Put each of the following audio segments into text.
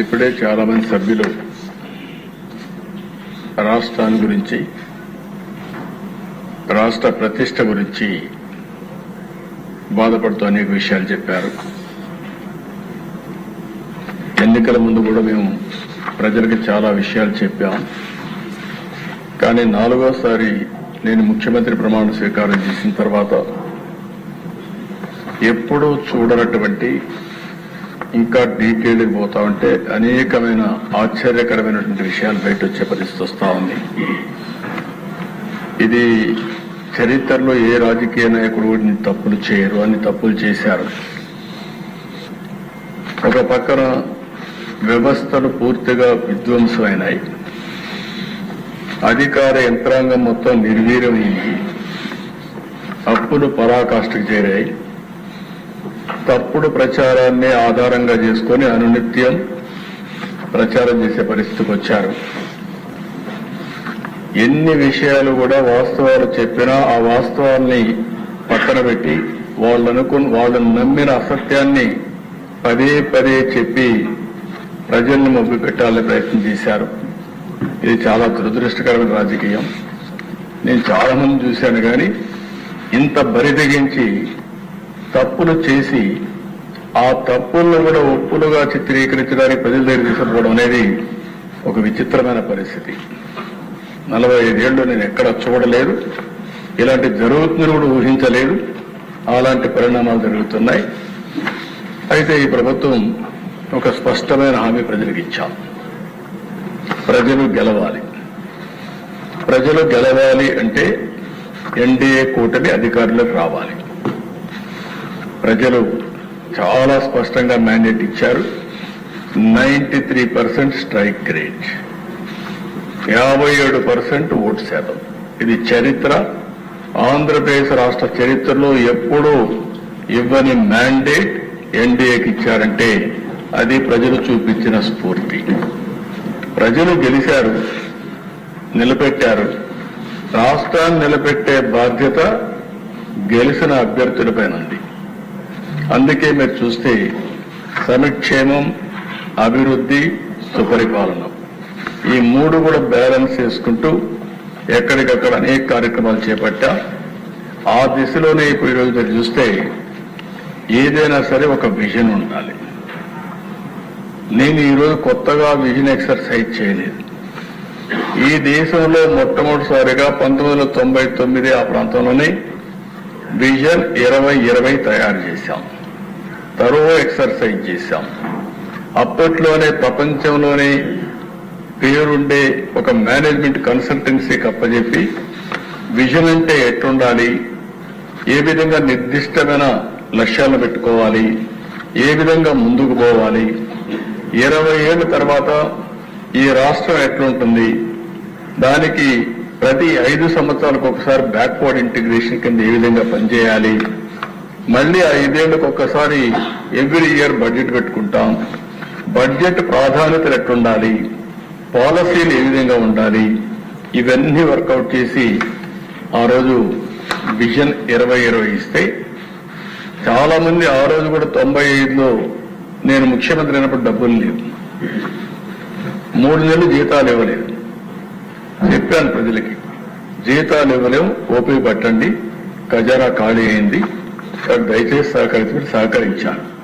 ఇప్పుడే చాలా మంది సభ్యులు రాష్ట్రాన్ని గురించి రాష్ట్ర ప్రతిష్ట గురించి బాధపడుతూ అనేక విషయాలు చెప్పారు. ఎన్నికల ముందు కూడా మేము ప్రజలకు చాలా విషయాలు చెప్పాం. కానీ నాలుగోసారి నేను ముఖ్యమంత్రి ప్రమాణ స్వీకారం చేసిన తర్వాత ఎప్పుడూ చూడనటువంటి ఇంకా డీటెయిల్కి పోతా ఉంటే అనేకమైన ఆశ్చర్యకరమైనటువంటి విషయాలు బయట వచ్చే పరిస్థితి వస్తూ ఉంది. ఇది చరిత్రలో ఏ రాజకీయ నాయకుడు కూడా తప్పులు చేయరు. అని తప్పులు చేశారు. ఒక పక్కన వ్యవస్థలు పూర్తిగా విధ్వంసమైనాయి అధికార యంత్రాంగం మొత్తం నిర్వీర్యమైంది అప్పులు పరాకాష్ఠకు చేరాయి. తప్పుడు ప్రచారాన్ని ఆధారంగా చేసుకొని అనునిత్యం ప్రచారం చేసే పరిస్థితికి వచ్చారు. ఎన్ని విషయాలు కూడా వాస్తవాలు చెప్పినా ఆ వాస్తవాల్ని పక్కన పెట్టి వాళ్ళు వాళ్ళని నమ్మిన అసత్యాన్ని పదే పదే చెప్పి ప్రజల్ని మొబ్బి పెట్టాలని ప్రయత్నం చేశారు. ఇది చాలా దురదృష్టకరమైన రాజకీయం. నేను చాలా మంది చూశాను కానీ ఇంత బరిదగించి తప్పులు చేసి ఆ తప్పులను కూడా ఒప్పులుగా చిత్రీకరించడానికి ప్రజల దగ్గర తీసుకుపోవడం అనేది ఒక విచిత్రమైన పరిస్థితి. నలభై ఐదేళ్ళు నేను ఎక్కడ చూడలేదు ఇలాంటి జరుగుతుందని కూడా ఊహించలేదు. అలాంటి పరిణామాలు జరుగుతున్నాయి. అయితే ఈ ప్రభుత్వం ఒక స్పష్టమైన హామీ ప్రజలకు ఇచ్చాం. ప్రజలు గెలవాలి. ప్రజలు గెలవాలి అంటే ఎన్డీఏ కూటమి అధికారులకు రావాలి. ప్రజలు చాలా స్పష్టంగా మ్యాండేట్ ఇచ్చారు. Ninety three percent strike rate. యాభై ఏడు పర్సెంట్ ఓటు శాతం. ఇది చరిత్ర. ఆంధ్రప్రదేశ్ రాష్ట్ర చరిత్రలో ఎప్పుడూ ఇవ్వని మ్యాండేట్ ఎన్డీఏకి ఇచ్చారంటే అది ప్రజలు చూపించిన స్ఫూర్తి. ప్రజలు గెలిచారు నిలబెట్టారు. రాష్ట్రాన్ని నిలబెట్టే బాధ్యత గెలిచిన అభ్యర్థులపైనండి అందుకే మీరు చూస్తే సమిక్షేమం అభివృద్ధి సుపరిపాలన. ఈ మూడు కూడా బ్యాలెన్స్ చేసుకుంటూ ఎక్కడికక్కడ అనేక కార్యక్రమాలు చేపట్టా. ఆ దిశలోనే ఇప్పుడు ఈరోజు మీరు చూస్తే ఏదైనా సరే ఒక విజన్ ఉండాలి. నేను ఈరోజు కొత్తగా విజన్ ఎక్సర్సైజ్ చేయలేదు. ఈ దేశంలో మొట్టమొదటిసారిగా పంతొమ్మిది వందల తొంభై తొమ్మిది ఆ ప్రాంతంలోనే విజన్ ఇరవై ఇరవై తయారు చేశాం. తరువు ఎక్సర్సైజ్ చేశాం. అప్పట్లోనే ప్రపంచంలోనే పేరుండే ఒక మేనేజ్మెంట్ కన్సల్టెన్సీకి అప్పజెప్పి విజన్ అంటే ఎట్లుండాలి ఏ విధంగా నిర్దిష్టమైన లక్ష్యాలు పెట్టుకోవాలి ఏ విధంగా ముందుకు పోవాలి ఇరవై ఏళ్ళ తర్వాత ఈ రాష్ట్రం ఎట్లుంటుంది దానికి ప్రతి ఐదు సంవత్సరాలకు ఒకసారి బ్యాక్వర్డ్ ఇంటిగ్రేషన్ కింద ఏ విధంగా పనిచేయాలి మళ్ళీ ఐదేళ్ళకు ఒక్కసారి ఎవ్రీ ఇయర్ బడ్జెట్ పెట్టుకుంటాం బడ్జెట్ ప్రాధాన్యతలు ఎట్లుండాలి? పాలసీలు ఏ విధంగా ఉండాలి? ఇవన్నీ వర్కౌట్ చేసి ఆ రోజు విజన్ ఇరవై ఇరవై ఇస్తే చాలా మంది ఆ రోజు కూడా తొంభై ఐదులో నేను ముఖ్యమంత్రి అయినప్పుడు డబ్బులు లేవు. మూడు నెలలు జీతాలు ఇవ్వలేదు. చెప్పాను ప్రజలకి జీతాలు ఇవ్వలేము ఓపిక పట్టండి ఖజారా ఖాళీ అయింది దయచేసి సహకరించమని సహకరించాను.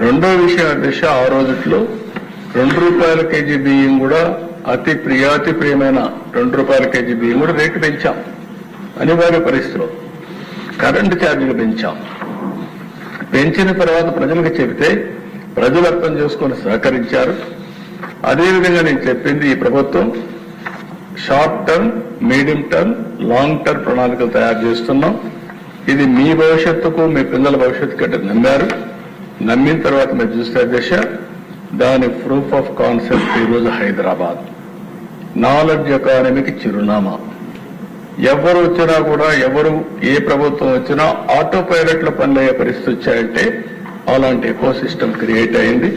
రెండో విషయం అధ్యక్ష ఆ రోజుట్లో రెండు రూపాయల కేజీ బియ్యం కూడా అతి ప్రియాతి ప్రియమైన రెండు రూపాయల కేజీ బియ్యం కూడా రేటు పెంచాం. అనివార్య పరిస్థితిలో కరెంటు ఛార్జీలు పెంచాం. పెంచిన తర్వాత ప్రజలకు చెబితే ప్రజలు అర్థం చేసుకొని సహకరించారు. అదేవిధంగా నేను చెప్పింది ఈ ప్రభుత్వం short term medium term long term ప్రణాళికలు తయారు చేస్తున్నాం. ఇది మీ భవిష్యత్తుకు మీ పిల్లల భవిష్యత్తు కంటే నమ్మారు. నమ్మిన తర్వాత మీరు చూస్తే దశ దాని ప్రూఫ్ ఆఫ్ కాన్సెప్ట్ ఈరోజు హైదరాబాద్. నాలెడ్జ్ ఎకానమీకి చిరునామా. ఎవరు వచ్చినా కూడా ఎవరు ఏ ప్రభుత్వం వచ్చినా ఆటో పైలట్ల పనులయ్యే పరిస్థితి వచ్చాయంటే అలాంటి ఎకో సిస్టమ్ క్రియేట్ అయింది.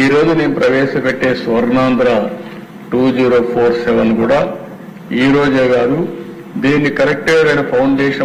ఈ రోజు నేను ప్రవేశపెట్టే Swarnandhra two zero four seven కూడా ఈ రోజే కాదు. దీన్ని కరెక్ట్ అయిన ఫౌండేషన్